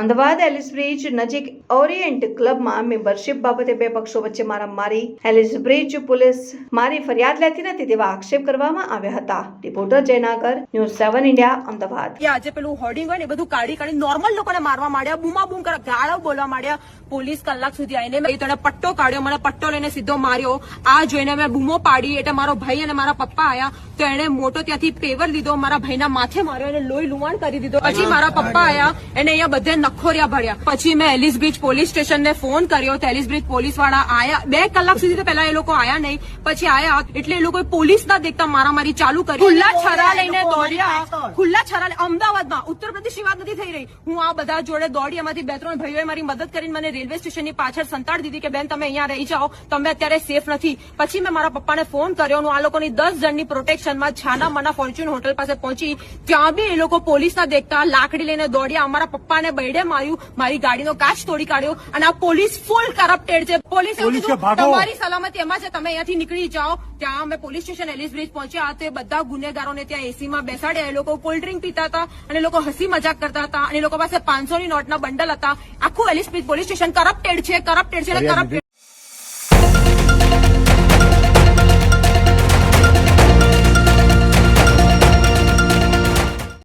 Ahmedabad Alice bridge નજીક Orient ક્લબમાં membership બાબતે બે પક્ષો વચ્ચે મારામારી. એલિસ બ્રિજ પોલીસ મારી ફરિયાદ લેતી નથી તેવા આક્ષેપ કરવામાં આવ્યા હતા. Reporter Jaynagar, news seven India, Ahmedabad. આજે પેલું હોર્ડિંગ હોય ને બધું કાઢી કાઢી નોર્મલ લોકોને મારવા માંડ્યા, બૂમા બૂમ કરવા ગાળો બોલવા માંડ્યા. પોલીસ કલાક સુધી આવીને મેં તને પટ્ટો કાઢ્યો, મને પટ્ટો લઈને સીધો માર્યો. આ જોઈને મેં બૂમો પાડી, એટલે મારો ભાઈ અને મારા પપ્પા આવ્યા તો એને મોટો ત્યાંથી પેવર લીધો, મારા ભાઈના માથે માર્યો અને લોહી લુવાણ કરી દીધો. પછી મારા પપ્પા આવ્યા એને અહીંયા બધે નખોરિયા ભર્યા. પછી મેં એલિસ બ્રિજ પોલીસ સ્ટેશનને ફોન કર્યો. તો એલિસ બ્રિજ પોલીસવાળા આયા. બે કલાક સુધી તો પહેલા એ લોકો આયા નહીં. પછી આયા. એટલે એ લોકો પોલીસ ના દેખતા મારામારી ચાલુ કરી. ખુલ્લા છરા લઈને દોડ્યા. ખુલ્લા છરા અમદાવાદમાં. ઉત્તર પ્રદેશની વાત નથી થઈ રહી. હું આ બધા જોડે દોડી. એમાંથી બે ત્રણ ભાઈઓએ મારી મદદ કરીને મને રેલવે સ્ટેશનની પાછળ સંતાડી દીધી કે બેન તમે અહીંયા રહી જાઓ. તમે અત્યારે સેફ નથી. પછી મેં મારા પપ્પાને ફોન કર્યો હું આ લોકોની દસ જણની પ્રોટેક્શનમાં છાના મના ફોર્ચ્યુન હોટલ પાસે પહોંચી. ત્યાં બી એ લોકો પોલીસના દેખતા લાકડી લઈને દોડ્યા. અમારા પપ્પાને બૈડે માર્યું મારી ગાડીનો કાચ તોડી કાઢ્યો અને આ પોલીસ ફૂલ કરપ્ટેડ છે. પોલીસ. તમારી સલામતી એમાં છે તમે અહીંયાથી નીકળી જાઓ. ત્યાં અમે પોલીસ સ્ટેશન એલિસ બ્રિજ પહોંચ્યા. તે બધા ગુનેગારોને ત્યાં એસીમાં બેસાડ્યા. એ લોકો કોલ્ડ ડ્રિંક પીતા હતા અને લોકો હસી મજાક કરતા હતા. અને લોકો પાસે પાંચસો ની નોટના બંડલ હતા. આખું Ellis bridge police station corrupted છે કરપ્ટેડ છે કરપ્ટેડ